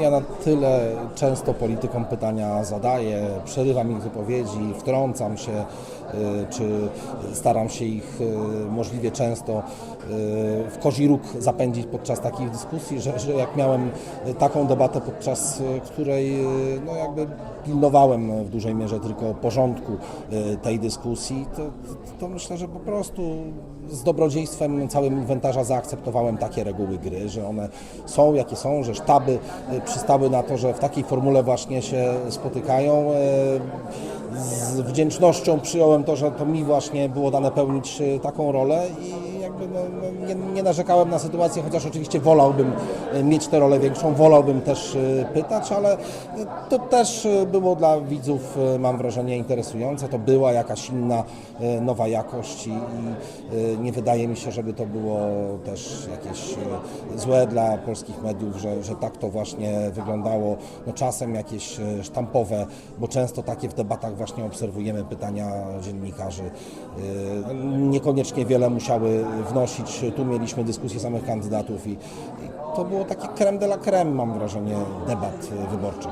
Ja na tyle często politykom pytania zadaję, przerywam ich wypowiedzi, wtrącam się, y, czy staram się ich y, możliwie często y, w kozi róg zapędzić podczas takich dyskusji, że, że jak miałem taką debatę, podczas której no jakby pilnowałem w dużej mierze tylko porządku tej dyskusji, to, to myślę, że po prostu z dobrodziejstwem całym inwentarza zaakceptowałem takie reguły gry, że one są jakie są, że sztaby przystały na to, że w takiej formule właśnie się spotykają. Y, Z wdzięcznością przyjąłem to, że to mi właśnie było dane pełnić y, taką rolę i no, no, nie, nie narzekałem na sytuację, chociaż oczywiście wolałbym y, mieć tę rolę większą, wolałbym też y, pytać, ale y, to też było dla widzów, mam wrażenie, interesujące. To była jakaś inna, nowa jakość i, i nie wydaje mi się, żeby to było też jakieś złe dla polskich mediów, że, że tak to właśnie wyglądało. No czasem jakieś sztampowe, bo często takie w debatach właśnie obserwujemy pytania dziennikarzy. Niekoniecznie wiele musiały wnosić. Tu mieliśmy dyskusję samych kandydatów i, i to było takie creme de la creme, mam wrażenie, debat wyborczych.